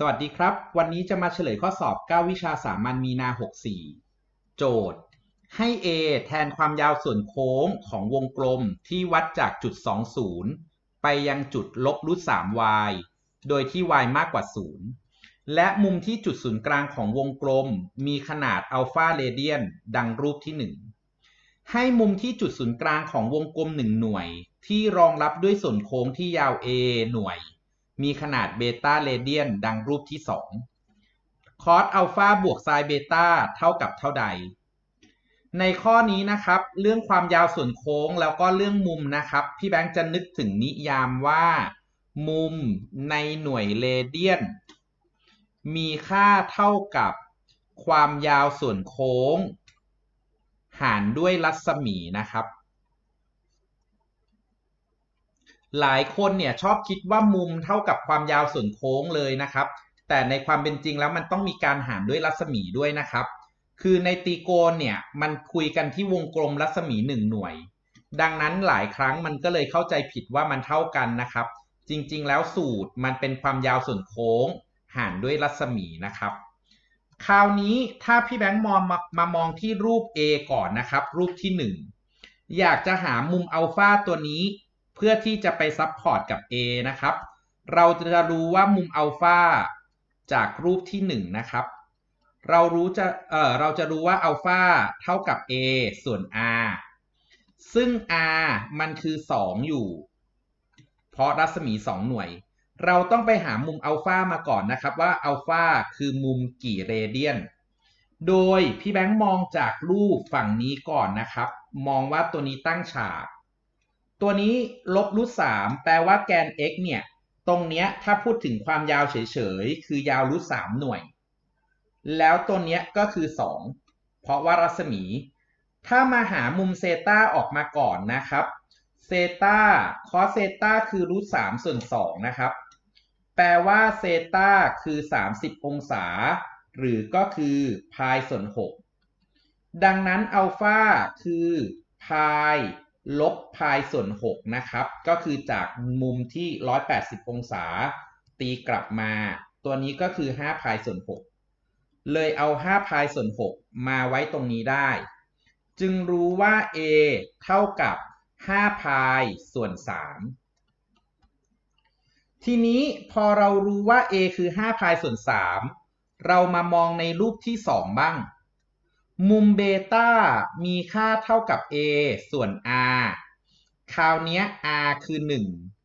สวัสดีครับ วันนี้จะมาเฉลยข้อสอบ 9 วิชาสามัญมีนา 64 โจทย์ ให้ a แทนความยาวส่วนโค้งของวงกลมที่วัดจากจุด 20 ไปยังจุดลบรูท 3y โดยที่ y มากกว่า 0 และมุมที่จุดศูนย์กลางของวงกลมมีขนาดอัลฟาเรเดียนดังรูปที่ 1 ให้มุมที่จุดศูนย์กลางของวงกลม 1 หน่วย ที่รองรับด้วยส่วนโค้งที่ยาว a หน่วย มีขนาดเบต้าเรเดียนดังรูปที่ 2 คอสอัลฟาบวกไซน์เบต้าเท่ากับเท่าใด ในข้อนี้นะครับ เรื่องความยาวส่วนโค้งแล้วก็เรื่องมุมนะครับ พี่แบงค์จะนึกถึงนิยามว่า มุมในหน่วยเรเดียน มีค่าเท่ากับความยาวส่วนโค้ง หารด้วยรัศมีนะครับ หลายคนเนี่ยชอบคิดว่ามุมเท่ากับความยาวส่วนโค้งเลยนะครับ แต่ในความเป็นจริงแล้วมันต้องมีการหารด้วยรัศมีด้วยนะครับ คือในตีโกนเนี่ยมันคุยกันที่วงกลมรัศมีหนึ่งหน่วย ดังนั้นหลายครั้งมันก็เลยเข้าใจผิดว่ามันเท่ากันนะครับ จริงๆ แล้วสูตรมันเป็นความยาวส่วนโค้ง หารด้วยรัศมีนะครับ คราวนี้ถ้าพี่แบงค์มองมามามองที่รูป A ก่อนนะครับ รูปที่ 1 อยากจะหามุมอัลฟาตัวนี้ เพื่อที่จะไปซับพอร์ตกับ A นะครับ เราจะรู้ว่ามุมอัลฟาจากรูปที่ 1 นะครับ เรารู้จะเออเราจะรู้ว่าอัลฟาเท่ากับ A ส่วน R ซึ่ง R มันคือ 2 อยู่ เพราะรัศมี 2 หน่วย เราต้องไปหามุมอัลฟามาก่อนนะครับว่าอัลฟาคือมุมกี่เรเดียน โดยพี่แบงค์มองจากรูปฝั่งนี้ก่อนนะครับ มองว่าตัวนี้ตั้งฉาก ตัวนี้ลบรูทสามแปลว่าแกน x เนี่ย ตรงเนี้ยถ้าพูดถึงความยาวเฉยๆ คือยาวรูทสามหน่วย แล้วตัวเนี้ยก็คือสองเพราะว่ารัศมี ถ้ามาหามุมเซตาออกมาก่อนนะครับเซตาคอสเซตาคือรูทสามส่วนสองนะครับ แปลว่าเซตาคือ 30 องศา หรือก็คือพายส่วน 6 ดังนั้นอัลฟาคือพาย ลบพายส่วน6นะครับ ก็คือจากมุมที่ 180 องศา ตีกลับมา ตัวนี้ก็คือ5พายส่วน6เลยเอา5พายส่วน6มาไว้ตรงนี้ได้ จึงรู้ว่า a เท่ากับ5พายส่วน3ทีนี้พอเรารู้ว่า a คือ5พายส่วน3เรามามองในรูปที่ 2 บ้างมุมเบต้ามีค่าเท่ากับ a ส่วน r คราวนี้ r คือ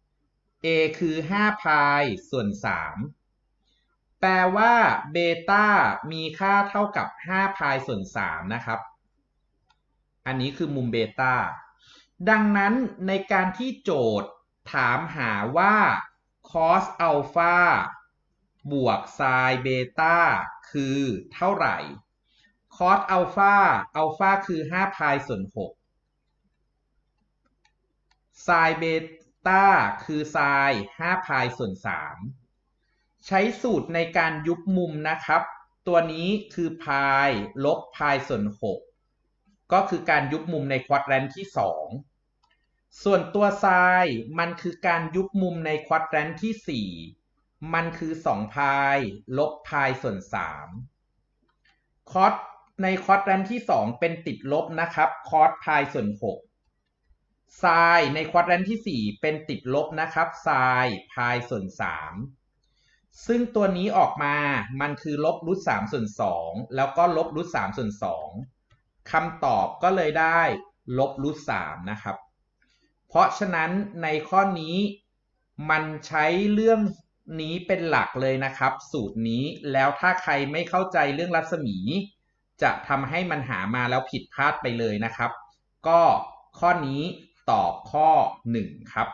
1 a คือ5พายส่วน 3 แปลว่าเบต้ามีค่าเท่ากับ5พายส่วน 3 นะครับ อันนี้คือมุมเบต้า ดังนั้นในการที่โจทย์ถามหาว่า cos อัลฟาบวก sin เบต้าคือเท่าไหร่คอสอัลฟาอัลฟาคือ5พายส่วน 6 ไซเบต้าคือไซ5พายส่วน 3 ใช้สูตรในการยุบมุมนะครับ ตัวนี้คือพายลบพายส่วน 6 ก็คือการยุบมุมในควอดแรนที่ 2 ส่วนตัวไซมันคือการยุบมุมในควอดแรนที่ 4 มันคือ 2 พายลบพายส่วน 3 คอสในคอร์สรันที่ 2 เป็นติดลบนะครับ คอสพายส่วน 6 ไซน์ในควอร์สรันที่ 4 เป็นติดลบนะครับไซน์พายส่วน 3 ซึ่งตัวนี้ออกมามันคือลบรูท3ส่วน2แล้วก็ลบรูท3ส่วน2คำตอบก็เลยได้ลบรูท3นะครับ เพราะฉะนั้นในข้อนี้มันใช้เรื่องนี้เป็นหลักเลยนะครับ สูตรนี้แล้วถ้าใครไม่เข้าใจเรื่องรัศมี จะทำให้มันหามาแล้วผิดพลาดไปเลยนะครับ ก็ข้อนี้ ตอบข้อ 1 ครับ